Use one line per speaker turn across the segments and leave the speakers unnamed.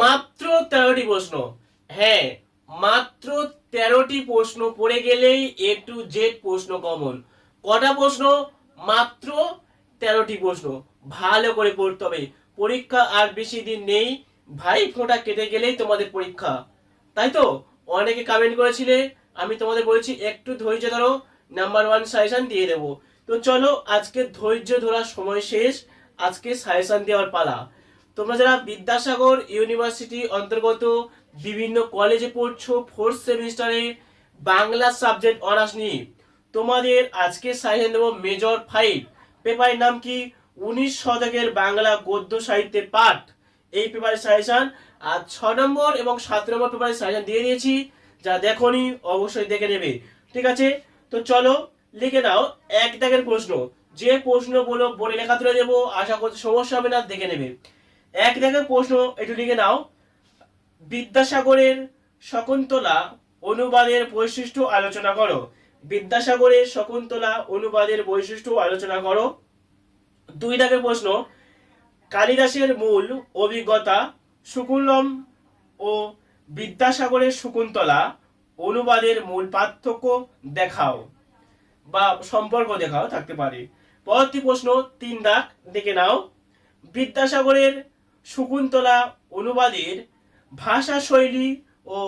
মাত্র তেরোটি প্রশ্ন। হ্যাঁ মাত্র তেরোটি প্রশ্ন পড়ে গেলেই এ টু জেড প্রশ্ন কমন কটা প্রশ্ন? মাত্র তেরোটি প্রশ্ন। ভালো করে পড়তে হবে। পরীক্ষা আর বেশি দিন নেই। ভাই, ফোঁটা কেটে গেলেই তোমাদের পরীক্ষা। তাই তো? অনেকে কমেন্ট করেছিলে, আমি তোমাদের বলেছি, একটু ধৈর্য ধরো। নাম্বার ওয়ান সাজেশন দিয়ে দেবো। তো চলো, আজকে ধৈর্য ধরার সময় শেষ। আজকে সাজেশন দেওয়ার পালা। তোমরা যারা বিদ্যাসাগর ইউনিভার্সিটি অন্তর্গত বিভিন্ন কলেজে পড়ছো ফোর্থ সেমিস্টারে বাংলা সাবজেক্ট অনার্স নিয়ে, তোমাদের আজকে সাজেশন দেবো মেজর ফাইভ পেপারের নাম কি? উনিশ শতকের বাংলা গদ্য সাহিত্যের পাঠ। এই পেপারের সাজেশন আর ছ নম্বর এবং সাত নম্বর পেপারের সাজেশন দিয়ে দিয়েছি, যা দেখনি অবশ্যই দেখে নেবে। ঠিক আছে? তো চলো, লিখে নাও এক দাগের প্রশ্ন। যে প্রশ্ন বলো বলে লেখা তুলে দেবো, আশা করছি সমস্যা হবে না, দেখে নেবে। এক দাগের প্রশ্ন একটু লিখে নাও। বিদ্যাসাগরের শকুন্তলা অনুবাদের বৈশিষ্ট্য আলোচনা করো। বিদ্যাসাগরের শকুন্তলা অনুবাদের বৈশিষ্ট্য আলোচনা করো। দুই দাগের প্রশ্ন। কালিদাসের মূল অভিজ্ঞতা সুকুলম ও বিদ্যাসাগরের শকুন্তলা অনুবাদের মূল পার্থক্য দেখাও বা সম্পর্ক দেখাও থাকতে পারে। পরবর্তী প্রশ্ন তিন দাগ দেখে নাও। বিদ্যাসাগরের শকুন্তলা অনুবাদের ভাষা শৈলী ও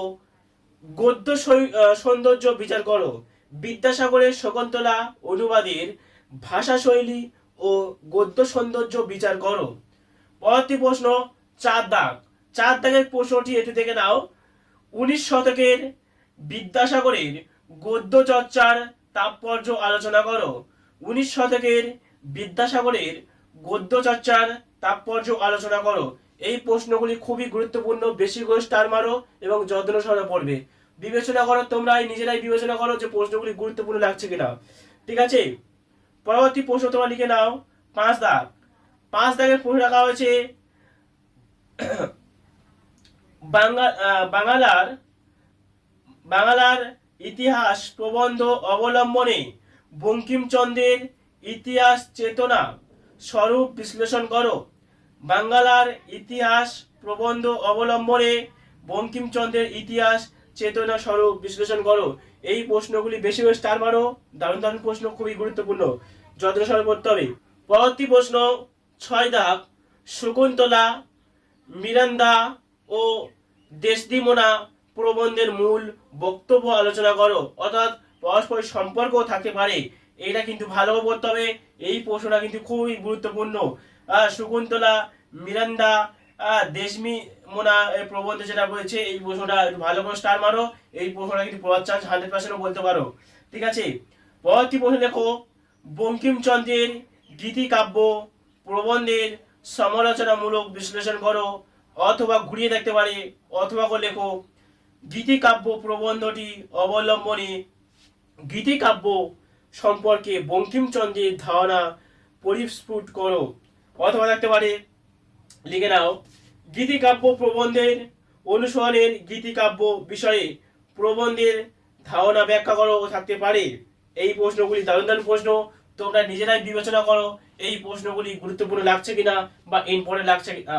গদ্য সৌন্দর্য বিচার করো। বিদ্যাসাগরের শকুন্তলা অনুবাদের ভাষা শৈলী ও গদ্য সৌন্দর্য বিচার করো। পরবর্তী প্রশ্ন, চার দাগ। চার দাগের প্রশ্নটি এটি থেকে নাও। উনিশ শতকের বিদ্যাসাগরের গদ্য চর্চার তাৎপর্য আলোচনা করো। উনিশ শতকের বিদ্যাসাগরের গদ্য চর্চার তাৎপর্য আলোচনা করো। এই প্রশ্নগুলি খুবই গুরুত্বপূর্ণ, বেশি করে স্টার মারো এবং যত্ন সহকারে পড়বে। বিবেচনা করো তোমরা নিজেরাই বিবেচনা করো যে প্রশ্নগুলি গুরুত্বপূর্ণ লাগছে কিনা। ঠিক আছে? পরবর্তী প্রশ্ন তোমরা লিখে নাও। পাঁচ দাগ। পাঁচ দাগের প্রশ্ন রাখা হয়েছে বাংলার বাংলার ইতিহাস প্রবন্ধ অবলম্বনে বঙ্কিমচন্দ্রের ইতিহাস চেতনা স্বরূপ বিশ্লেষণ করো। বাংলার ইতিহাস প্রবন্ধ অবলম্বনে বঙ্কিমচন্দ্রের ইতিহাস চেতনা স্বরূপ বিশ্লেষণ করো। এই প্রশ্নগুলি বেশি বেশি স্টার মারো। দারুণ দারুণ প্রশ্ন, খুবই গুরুত্বপূর্ণ। যত্ন সহকারে পড়তে হবে। পরবর্তী প্রশ্ন, ছয় দাগ, শকুন্তলা মিরান্দা ও দেশদিমোনা প্রবন্ধের মূল বক্তব্য আলোচনা করো। অর্থাৎ পরস্পর সম্পর্ক থাকতে পারে। এটা কিন্তু ভালোভাবে পড়তে হবে এই প্রশ্নটা কিন্তু খুবই গুরুত্বপূর্ণ। শকুন্তলা মিরান্দা দেশমি, মোনা প্রবন্ধ যেটা বলেছে এই প্রশ্নটা ভালো করে স্টার মারো। এই প্রশ্নটা কিন্তু পড়ার চান্স হান্ড্রেড পার্সেন্ট বলতে পারো। ঠিক আছে? পরবর্তী প্রশ্ন দেখো, বঙ্কিমচন্দ্রের গীতিকাব্য প্রবন্ধের সমালোচনামূলক বিশ্লেষণ করো, অথবা ঘুরিয়ে দেখতে পারে, অথবা লেখো। গীতিকাব্য প্রবন্ধটি অবলম্বনে গীতিকাব্য সম্পর্কে বঙ্কিমচন্দ্রের ধারণা পরিস্ফুট করো। অথবা থাকতে পারে। লিখে নাও। গীতিকাব্য প্রবন্ধের অনুসরণের গীতিকাব্য বিষয়ে প্রবন্ধের ধারণা ব্যাখ্যা করো থাকতে পারে। এই প্রশ্নগুলি দারুণ দারুণ প্রশ্ন। তোমরা নিজেরাই বিবেচনা করো এই প্রশ্নগুলি গুরুত্বপূর্ণ লাগছে কিনা বা ইম্পর্টেন্ট লাগছে কিনা।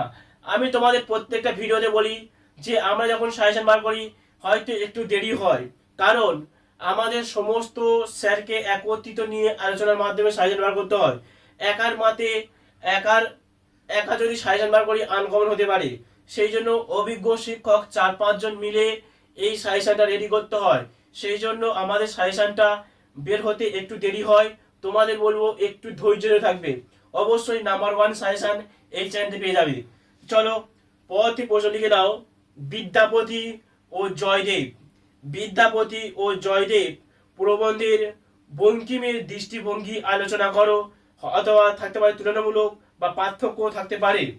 আমি তোমাদের প্রত্যেকটা ভিডিওতে বলি যে আমরা যখন সাজেশন বার করি, হয়তো একটু দেরি হয়। কারণ আমাদের সমস্ত স্যারকে একত্রিত নিয়ে আলোচনার মাধ্যমে সাজেশন বার করতে হয়। একার মাতে একার, একা যদি সাজেশন বার করি আনকমন হতে পারে। সেই জন্য অভিজ্ঞ শিক্ষক চার পাঁচজন মিলে এই সাজেশনটা রেডি করতে হয়। সেই জন্য আমাদের সাজেশনটা বের হতে একটু দেরি হয়। তোমাদের বলব একটু ধৈর্য ধরে থাকবে। অবশ্যই নাম্বার ওয়ান সাজেশন এই চ্যানেলতে পেয়ে যাবে। চলো পরবর্তী প্রশ্ন লিখে দাও। বিদ্যাপতি ও জয়দেব। বিদ্যাপতি ও জয়দেব প্রবন্ধের বঙ্কিমের দৃষ্টিভঙ্গি আলোচনা করো, অথবা থাকতে পারে তুলনামূলক বা পার্থক্য থাকতে পারে।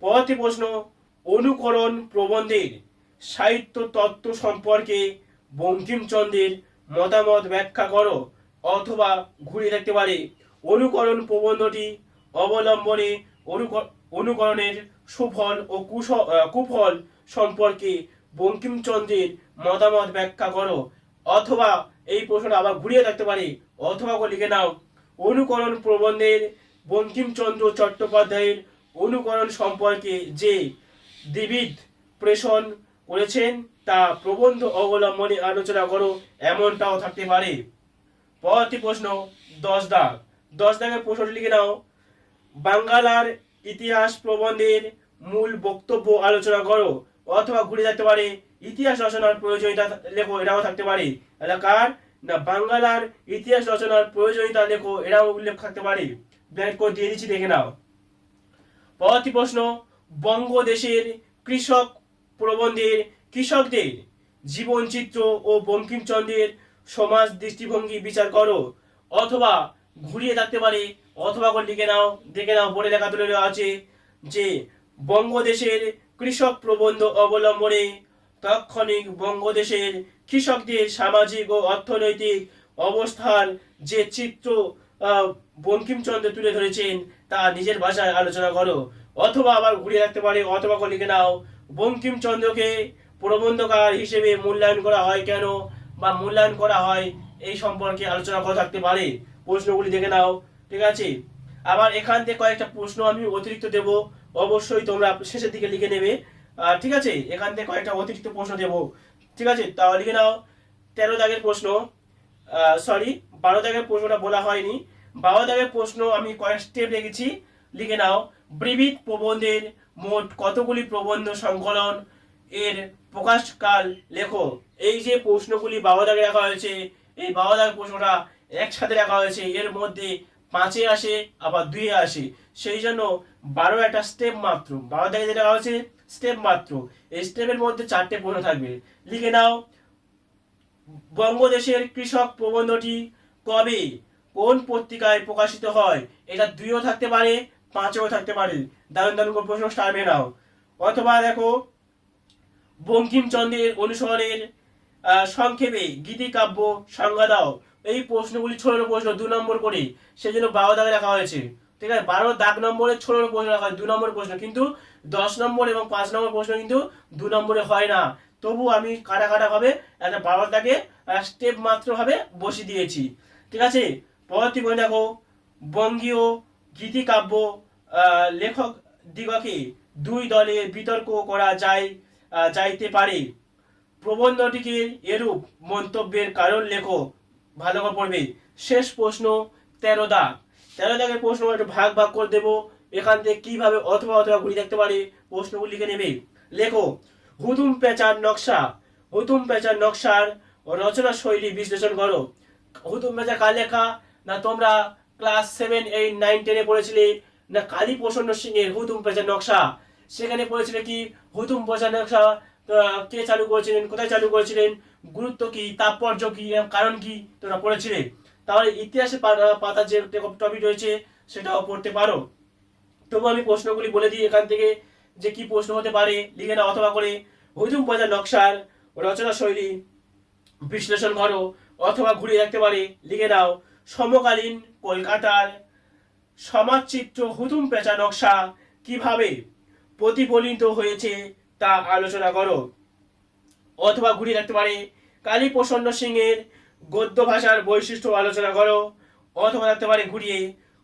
পরবর্তী প্রশ্ন, অনুকরণ প্রবন্ধের সাহিত্য তত্ত্ব সম্পর্কে বঙ্কিমচন্দ্রের মতামত ব্যাখ্যা করো, অথবা ঘুরিয়ে থাকতে পারে। অনুকরণ প্রবন্ধটি অবলম্বনে অনুক- অনুকরণের সুফল ও কুফল সম্পর্কে বঙ্কিমচন্দ্রের মতামত ব্যাখ্যা করো। অথবা এই প্রশ্নটা আবার ঘুরিয়ে থাকতে পারে। অথবা লিখে নাও, অনুকরণ প্রবন্ধের বঙ্কিমচন্দ্র চট্টোপাধ্যায়ের অনুকরণ সম্পর্কে যে দ্বিবিধ প্রেষণ করেছেন, তা প্রবন্ধ অবলম্বনে আলোচনা করো, এমনটাও থাকতে পারে। পরবর্তী প্রশ্ন দশ দাগ দশ দাগের প্রশ্নটি লিখে নাও। বাঙ্গালার ইতিহাস প্রবন্ধের মূল বক্তব্য আলোচনা করো। অথবা ঘুরে থাকতে পারে। ইতিহাস রচনার প্রয়োজনীয়তা লেখো এটাও থাকতে পারে। এলাকার না বাঙ্গালার ইতিহাস রচনার প্রয়োজনীয়তা লেখো এটাও উল্লেখ থাকতে পারে। ব্ল্যাঙ্ক করে দিয়ে দিচ্ছি, দেখে নাও। পরবর্তী প্রশ্ন, বঙ্গদেশের কৃষক প্রবন্ধের কৃষকদের জীবনচিত্র ও বঙ্কিমচন্দ্রের সমাজ দৃষ্টিভঙ্গি বিচার করো, অথবা ঘুরিয়ে থাকতে পারে, অথবা লিখে নাও, দেখে নাও বোর্ডে লেখা তুলে আছে যে বঙ্গদেশের কৃষক প্রবন্ধ অবলম্বনে তাৎক্ষণিক বঙ্গদেশের কৃষকদের সামাজিক ও অর্থনৈতিক অবস্থার যে চিত্র বঙ্কিমচন্দ্র তুলে ধরেছেন তা নিজের ভাষায় আলোচনা করো। অথবা আবার ঘুরিয়ে রাখতে পারে, অথবা লিখে নাও। বঙ্কিমচন্দ্রকে প্রবন্ধকার হিসেবে মূল্যায়ন করা হয় কেন বা মূল্যায়ন করা হয় এই সম্পর্কে আলোচনা করা থাকতে পারে। প্রশ্নগুলি দেখে নাও, ঠিক আছে? আবার এখান থেকে কয়েকটা প্রশ্ন আমি অতিরিক্ত দেব। অবশ্যই তোমরা শেষের দিকে লিখে নেবে। ঠিক আছে, এখান থেকে কয়েকটা অতিরিক্ত প্রশ্ন দেব। ঠিক আছে তাও লিখে নাও। তেরো দাগের প্রশ্ন সরি বারো দাগের প্রশ্নটা বলা হয়নি। বারো দাগের প্রশ্ন আমি কয়েক স্টেপ রেখেছি। লিখে নাও ব্রিবিত প্রবন্ধের মোট কতগুলি প্রবন্ধ সংকলন এর প্রকাশকাল? লেখো। এই যে প্রশ্নগুলি বারো দাগে রাখা হয়েছে, এই বারো দাগের প্রশ্নটা একসাথে রাখা হয়েছে। এর মধ্যে পাঁচে আসে, আবার দুইয়ে আসে। সেই জন্য বারো একটা স্টেপ মাত্র। বারো দাগে যেটা হয়েছে স্টেপ মাত্র। এই স্টেপের মধ্যে চারটে প্রশ্ন থাকবে। লিখে নাও, বঙ্গদেশের কৃষক প্রবন্ধটি কবে, কোন পত্রিকায় প্রকাশিত হয়? এটা দুইও থাকতে পারে, পাঁচও থাকতে পারে। দারুণ দারুণ প্রশ্ন স্টারবে নাও। অথবা দেখো, বঙ্কিমচন্দ্রের অনুসরণের সংক্ষেপে গীতিকাব্য সংজ্ঞা দাও। এই প্রশ্নগুলি ছোট প্রশ্ন, দু নম্বর করে। সেজন্য বারো দাগে রাখা হয়েছে। ঠিক আছে? বারো দাগ নম্বরে ছোট প্রশ্ন রাখা হয়, দু নম্বর প্রশ্ন। কিন্তু দশ নম্বর এবং পাঁচ নম্বর প্রশ্ন কিন্তু দু নম্বরে হয় না। তবু আমি কাটা কাটা ভাবে একটা বারো দাগে স্টেপ মাত্র ভাবে বসিয়ে দিয়েছি। ঠিক আছে? পরবর্তী বই দেখো। বঙ্গীয় গীতিকাব্য লেখক দিগকে দুই দলে বিতর্ক করা যায় যাইতে পারে। প্রবন্ধটিকে এরূপ মন্তব্যের কারণ লেখো। ভালো করে পড়বে শেষ প্রশ্ন, তেরো দাগ। তেরো দাগের প্রশ্ন একটু ভাগ ভাগ করে দেবো। এখান থেকে কীভাবে অথবা অথবা ঘুরে থাকতে পারে? প্রশ্নগুলি লিখে নেবে। লেখো, হুতুম পেঁচার নকশা, হুতুম পেঁচার নকশার রচনা শৈলী বিশ্লেষণ করো। হুতুম পেঁচা কার লেখা? না তোমরা ক্লাস সেভেন, এইট, নাইন, টেনে পড়েছিলে? না কালী প্রসন্ন সিং এর হুতুম পেঁচার নকশা? সেখানে পড়েছিলে কি? হুতুম পেঁচার নকশা কে চালু করেছিলেন, কোথায় চালু করেছিলেন, গুরুত্ব কি, তাৎপর্য কি কারণ কি, তোমরা পড়েছিলে। তাহলে ইতিহাসে পাতা- যে টপিক রয়েছে, সেটাও পড়তে পারো। তবু আমি প্রশ্নগুলি বলে দিই এখান থেকে, যে কি প্রশ্ন হতে পারে, লিখে নাও অথবা করে। হুজুম পাজা নকশার রচনা শৈলী, বিশ্লেষণ করো, অথবা ঘুরিয়ে রাখতে পারে, লিখে নাও। সমকালীন কলকাতার সমাজচিত্র হুতুম পেঁচা নকশা কীভাবে প্রতিফলিত হয়েছে তা আলোচনা করো। অথবা ঘুরিয়ে রাখতে পারে কালী প্রসন্ন সিংয়ের গদ্য ভাষার বৈশিষ্ট্য আলোচনা করো। অথবা রাখতে পারে, ঘুরিয়ে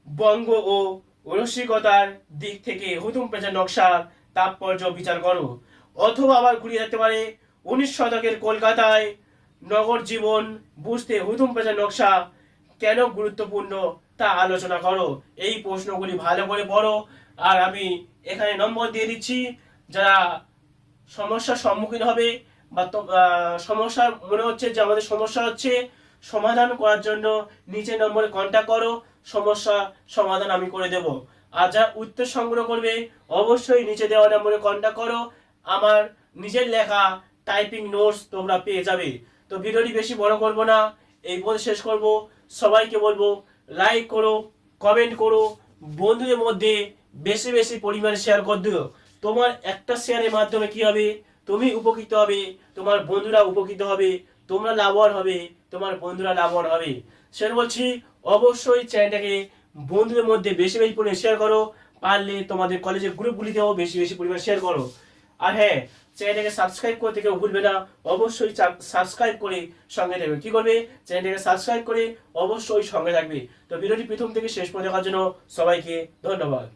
বঙ্গ ও রসিকতার দিক থেকে হুতুম পেঁচা নকশা, তাৎপর্য বিচার করো। অথবা আবার ঘুরিয়ে রাখতে পারে, উনিশ শতকের কলকাতায় নগর জীবন বুঝতে হুতুম পেঁচা নকশা কেন গুরুত্বপূর্ণ তা আলোচনা করো। এই প্রশ্নগুলি ভালো করে পড়ো। আর আমি এখানে নম্বর দিয়ে দিচ্ছি, যারা সমস্যার সম্মুখীন হবে বা সমস্যা মনে হচ্ছে যে আমাদের সমস্যা হচ্ছে সমাধান করার জন্য নিচে নম্বরে কন্ট্যাক্ট করো, সমস্যা সমাধান আমি করে দেব। আর যা উত্তর সংগ্রহ করবে, অবশ্যই নিচে দেওয়া নম্বরে কন্ট্যাক্ট করো। আমার নিজের লেখা টাইপিং নোটস তোমরা পেয়ে যাবে। তো ভিডিওটি বেশি বড় করব না, এই বলে শেষ করব। সবাইকে বলব লাইক করো কমেন্ট করো, বন্ধুদের মধ্যে বেশি বেশি পরিমাণে শেয়ার করে দিও। তোমার একটা শেয়ারের মাধ্যমে কি হবে? তুমি উপকৃত হবে, তোমার বন্ধুরা উপকৃত হবে, তোমরা লাভবান হবে, তোমার বন্ধুরা লাভবান হবে। সেটা বলছি, অবশ্যই চ্যানেলটাকে বন্ধুদের মধ্যে বেশি বেশি পরিমাণে শেয়ার করো, পারলে তোমাদের কলেজের গ্রুপগুলিতেও বেশি বেশি পরিমাণে শেয়ার করো। আর হ্যাঁ চ্যানেলটাকে সাবস্ক্রাইব করতে কেউ ভুলবে না, অবশ্যই সাবস্ক্রাইব করে সঙ্গে থাকবে। কি করবে? চ্যানেলটাকে সাবস্ক্রাইব করে অবশ্যই সঙ্গে থাকবে। তো ভিডিওটি প্রথম থেকে শেষ পর্যন্ত দেখার জন্য সবাইকে ধন্যবাদ।